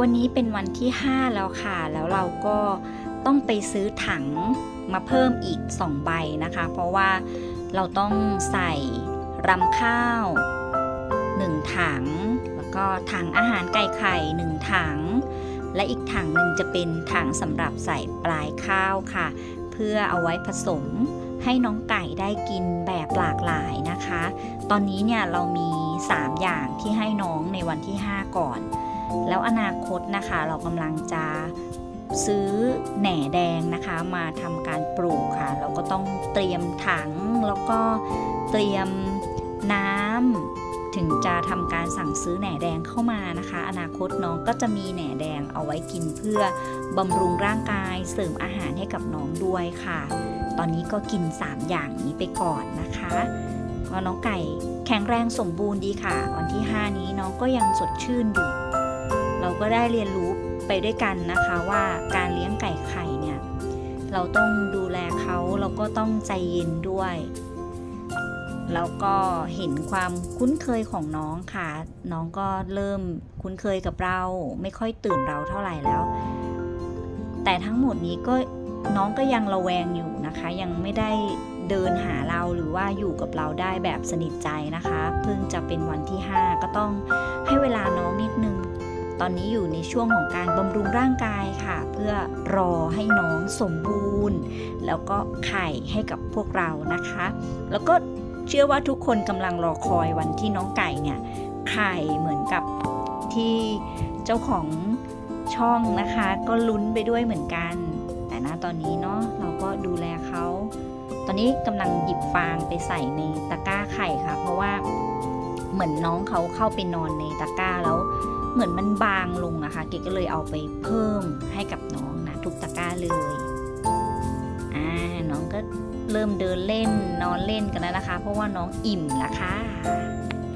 วันนี้เป็นวันที่ 5 แล้วค่ะ แล้วเราก็ต้องไปซื้อถังมาเพิ่มอีก 2 ใบนะคะ เพราะว่าเราต้องใส่รำข้าว 1 ถัง แล้วก็ถังอาหารไก่ไข่ 1 ถัง และอีกถังหนึ่งจะเป็นถังสำหรับใส่ปลายข้าวค่ะ เพื่อเอาไว้ผสมให้น้องไก่ได้กินแบบหลากหลายนะคะ ตอนนี้เนี่ยเรามี 3 อย่างที่ให้น้องในวันที่ 5 ก่อน แล้วอนาคตนะคะเรากำลังจะซื้อแหน่แดงนะคะมาทำการปลูกค่ะ เราก็ต้องเตรียมถังแล้วก็เตรียมน้ำถึงจะทำการสั่งซื้อแหน่แดงเข้ามานะคะ อนาคตน้องก็จะมีแหน่แดงเอาไว้กินเพื่อบำรุงร่างกายเสริมอาหารให้กับน้องด้วยค่ะ ตอนนี้ก็กิน 3 อย่างนี้ไปก่อนนะคะก็น้องไก่แข็งแรงสมบูรณ์ดีค่ะ วันที่ 5 นี้น้องก็ยังสดชื่นอยู่ เราก็ได้เรียนรู้ไปด้วยกันนะคะว่าการเลี้ยงไก่ไข่เนี่ยเราต้องดูแลเขาเราก็ต้องใจเย็นด้วย แล้วก็เห็นความคุ้นเคยของน้องค่ะ น้องก็เริ่มคุ้นเคยกับเรา ไม่ค่อยตื่นเราเท่าไหร่แล้ว แต่ทั้งหมดนี้ก็น้องก็ยังระแวงอยู่นะคะ ยังไม่ได้เดินหาเราหรือว่าอยู่กับเราได้แบบสนิทใจนะคะ เพิ่งจะเป็นวันที่ 5 ก็ต้องให้เวลาน้องนิดนึง ตอนนี้อยู่ในช่วงของการบำรุงร่างกายค่ะ เพื่อรอให้น้องสมบูรณ์ แล้วก็ไข่ให้กับพวกเรานะคะ แล้วก็เชื่อว่าทุกคนกำลังรอคอยวันที่น้องไก่เนี่ยไข่เหมือนกับที่เจ้าของช่องนะคะ ก็ลุ้นไปด้วยเหมือนกัน แต่ณตอนนี้เนาะเราก็ดูแลเขาตอนนี้กำลังหยิบฟางไปใส่ในตะกร้าไข่ค่ะ เพราะว่าเหมือนน้องเขาเข้าไปนอนในตะกร้าแล้ว เหมือนมันบางลงนะคะ เกดก็เลยเอาไปเพิ่มให้กับน้องนะทุกตะกร้าเลยอ่าน้องก็เริ่มเดินเล่นนอนเล่นกันแล้วนะคะ เพราะว่าน้องอิ่มละค่ะ